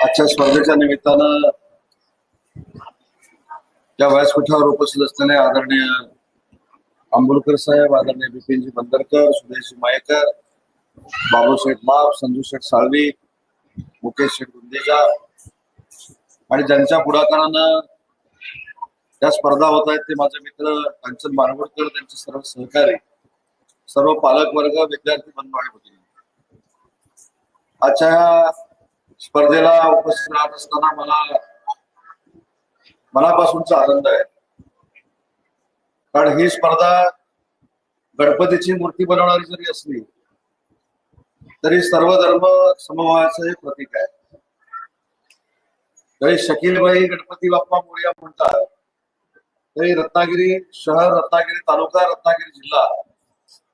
आजच्या स्पर्धेच्या निमित्तानं या व्यासपीठावर उपस्थित असलेले आदरणीय आंबोलकर साहेब आदरणीय बिपिनजी बंदरकर सुदेश मायेकर बाबूशेठ माप संजू शेठ साळवी मुकेश शेठ गुंदेजा आणि ज्यांच्या पुढाकारानं त्या स्पर्धा होत आहेत ते माझे मित्र कांचन मानवडकर त्यांचे सर्व सहकारी सर्व पालक वर्ग विद्यार्थी बंधू आणि भगिनी आजच्या स्पर्धेला उपस्थित राहत असताना मला मनापासूनचा आनंद आहे. कारण ही स्पर्धा गणपतीची मूर्ती बनवणारी जरी असली तरी सर्व धर्म समभावाचं हे प्रतीक आहे. तरी शकीलबाई गणपती बाप्पा मोर्या म्हणतात तरी रत्नागिरी शहर रत्नागिरी तालुका रत्नागिरी जिल्हा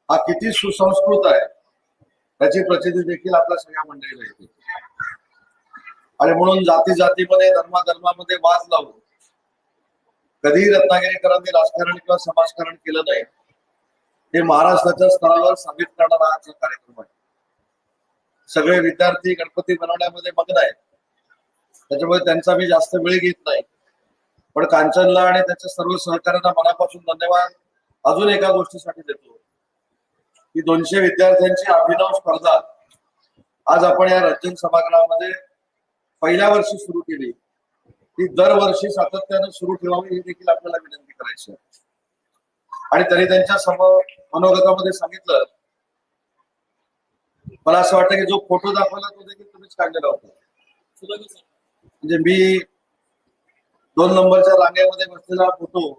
हा किती सुसंस्कृत आहे त्याची प्रचिती देखील आपल्या सगळ्या मंडळीला येते. आणि म्हणून जाती जातीमध्ये धर्माधर्मामध्ये वाद लावून कधीही रत्नागिरीकरांनी राजकारण किंवा समाजकारण केलं नाही हे महाराष्ट्राच्या स्तरावर साबित करणारा आजचा कार्यक्रम आहे. सगळे विद्यार्थी गणपती बनवण्यामध्ये मग्न आहेत. त्याच्यामुळे त्यांचा मी जास्त वेळ घेत नाही. पण कांचनला आणि त्याच्या सर्व सहकार्यांना मनापासून धन्यवाद. अजून एका गोष्टीसाठी देतो. की दोनशे विद्यार्थ्यांची अभिनव स्पर्धा आज आपण या रंजन सभागृहामध्ये पहिल्या वर्षी सुरू केली. ती दरवर्षी सातत्यानं सुरू ठेवावी हे देखील आपल्याला विनंती करायची आहे. आणि तरी त्यांच्यासमोर मनोगतामध्ये सांगितलं. मला असं वाटतं की जो फोटो दाखवला तो देखील तुम्हीच काढलेला होता. म्हणजे मी दोन नंबरच्या रांगेमध्ये बसलेला फोटो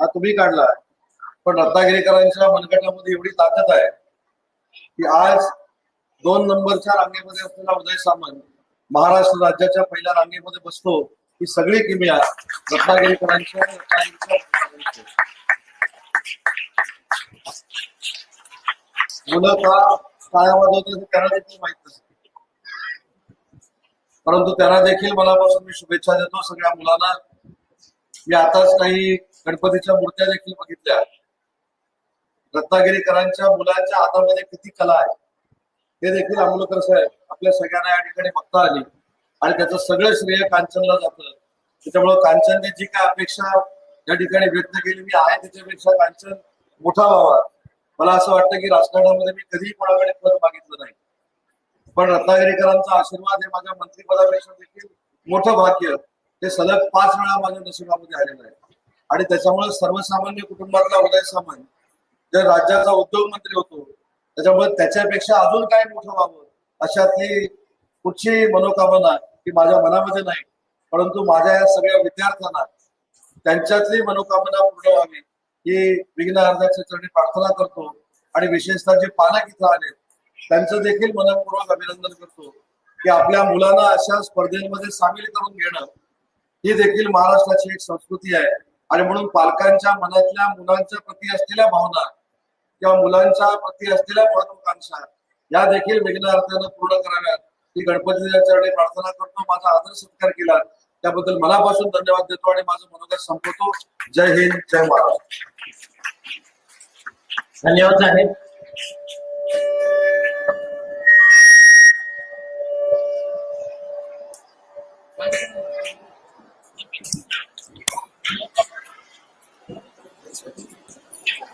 हा तुम्ही काढला. पण रत्नागिरीकरांच्या मनगटामध्ये एवढी ताकद आहे की आज दोन नंबरच्या रांगेमध्ये असलेला उदय सामंत महाराष्ट्र राज्याच्या पहिल्या रांगेमध्ये बसतो ही सगळी किमया रत्नागिरीकरांच्या मुलं का काय वाजवतात त्यांना देखील माहीत नसते. परंतु त्यांना देखील मनापासून मी शुभेच्छा देतो सगळ्या मुलांना. मी आताच काही गणपतीच्या मूर्त्या देखील बघितल्या. रत्नागिरीकरांच्या मुलांच्या हातामध्ये किती कला आहे. हे देखील अमोलकर साहेब आपल्या सगळ्यांना या ठिकाणी बघता आली. आणि त्याचं सगळं श्रेय कांचनला जातं. त्याच्यामुळे कांचनने जी काय अपेक्षा या ठिकाणी व्यक्त केली मी आहे त्याच्यापेक्षा कांचन मोठा व्हावा. मला असं वाटतं की राजकारणामध्ये मी कधीही कोणाकडे पद मागितलं नाही. पण रत्नागिरीकरांचा आशीर्वाद हे माझ्या मंत्रिपदापेक्षा देखील मोठं भाग्य. ते सलग पाच वेळा माझ्या नशिबामध्ये आलेलं आहे. आणि त्याच्यामुळे सर्वसामान्य कुटुंबातला उदय सामंत जे राज्याचा उद्योग मंत्री होतो त्याच्यामुळे त्याच्यापेक्षा अजून काय मोठं व्हावं? अशातली कुठची मनोकामना ती माझ्या मनामध्ये नाही. परंतु माझ्या या सगळ्या विद्यार्थ्यांना त्यांच्यातली मनोकामना पूर्ण व्हावी ही विघ्न अर्जाच्या चरणी प्रार्थना करतो. आणि विशेषतः जे पालक इथं आले त्यांचं देखील मनपूर्वक अभिनंदन करतो की आपल्या मुलांना अशा स्पर्धेमध्ये सामील करून घेणं ही देखील महाराष्ट्राची एक संस्कृती आहे. आणि म्हणून पालकांच्या मनातल्या मुलांच्या प्रती असलेल्या भावना किंवा मुलांच्या प्रती असलेल्या महत्वाकांक्षा या देखील विघ्न अर्थानं पूर्ण कराव्यात. ही गणपतीच्या चरणी प्रार्थना करतो माझा आदर सत्कार केला. त्याबद्दल मनापासून धन्यवाद देतो आणि माझं मनोगत संपवतो. जय हिंद जय महाराष्ट्र. धन्यवाद साहेब.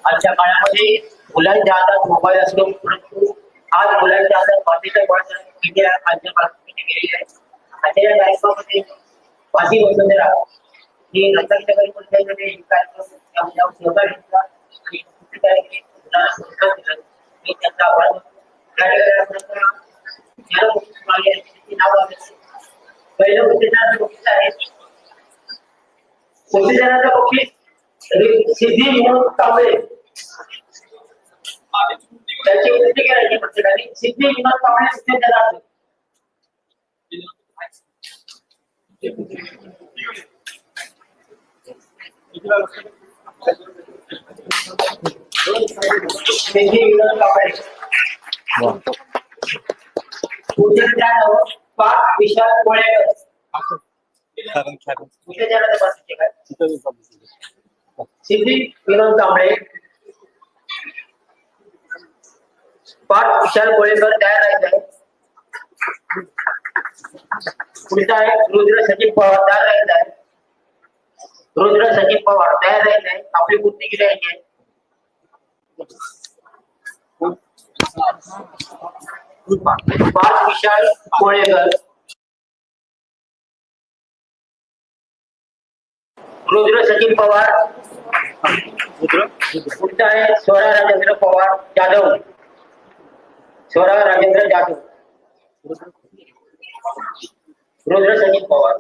आजच्या काळामध्ये मुलांच्या हातात मोबाईल असतो. परंतु आज मुलांच्या हातात बाकीच्या वर्षात मीडिया आजच्या काळामध्ये आहे आजच्या कार्यक्रमामध्ये माझी वसुंधरा ही रत्नागिरी पंचायतीमध्ये कार्यक्रम सहभागी आणि मी त्यांचा आभार पहिलं बक्षीस आहे बक्षीस सिद्धी म्हणून कांबळे त्यांची विनंती करायची प्रत्येकाने सिद्धी विनोद सिद्धी विनोद पाच विशाल कोळेकर सिद्धी विनोद कांबळे पाठ विशाल कोळेकर तयार आहेत. पुढचा आहे रुद्र सचिन पवार तयार राहिला आहे रुद्र सचिन पवार तयार राहिला आहे आपली कुर्ती किती आहे? पाच विशाल कोळेकर रुद्र सचिन पवार. पुढचा आहे स्वरा राजेंद्र पवार जाधव. स्वरा राजेंद्र जाधव। रुद्र सचिन पवार।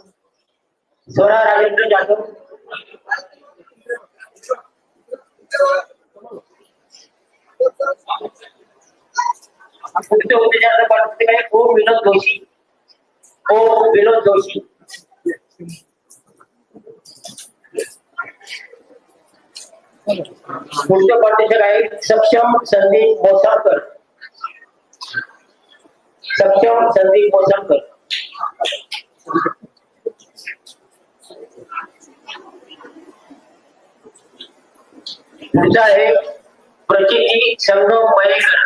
स्वरा राजेंद्र जाधव। पुढचे होते ज्यांना पाठवते काय ओ विनोद जोशी। ओ विनोद जोशी। पुढचे पाठवते काय सक्षम संदीप मोसाळकर सक्षम प्रचिती संगम मयेकर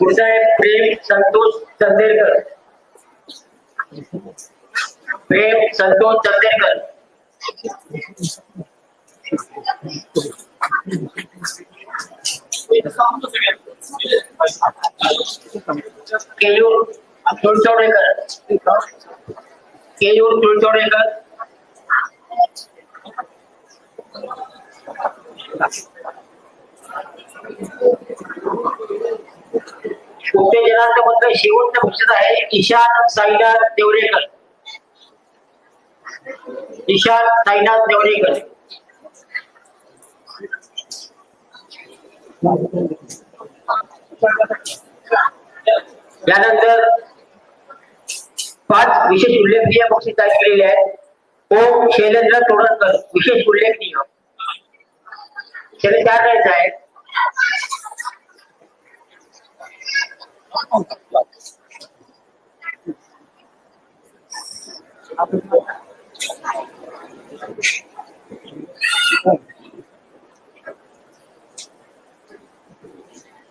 पुढचा आहे प्रेम संतोष चंदेरकर प्रेम संतोष चंदेकर। केयूर तुळचोडेकर। केयूर तुळचोडेकर। उत्तेजनांत मधलं शेवटचं पुस्तक आहे ईशान साईनाथ देवरेकर। ईशान साईनाथ देवरेकर यानंतर पाच विशेष उल्लेखनीय बक्षीस तयार केलेले आहेत. ओम शैलेंद्र तोडणकर विशेष उल्लेखनीय. त्याने चार द्यायचं आहे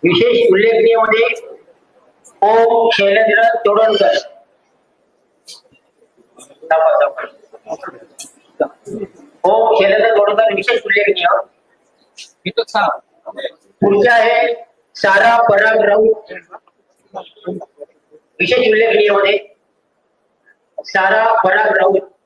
विशेष उल्लेखनीयमध्ये ओ शैलेंद्र तोडणकर. ओ शैलेंद्र तोडणकर विशेष उल्लेखनीय. पुढचं आहे सारा पराग राऊत. विशेष उल्लेखनीयमध्ये सारा पराग राऊत.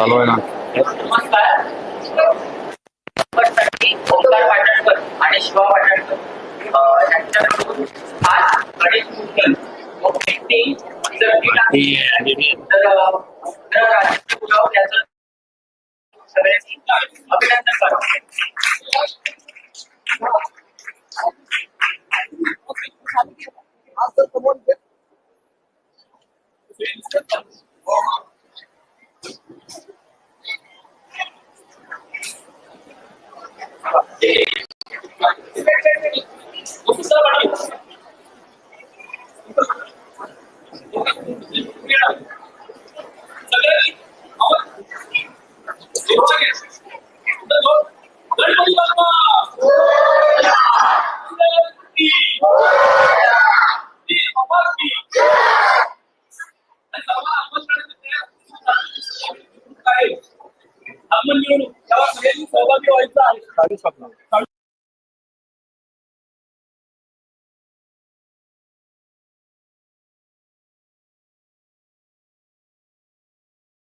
चालू आहे ना. ओंकार पाटणकर आणि शिवा पाटणकर अं, यांच्याकडून आज गणेश जर तर सगळ्यांनी अभिनंदन करतो. आपण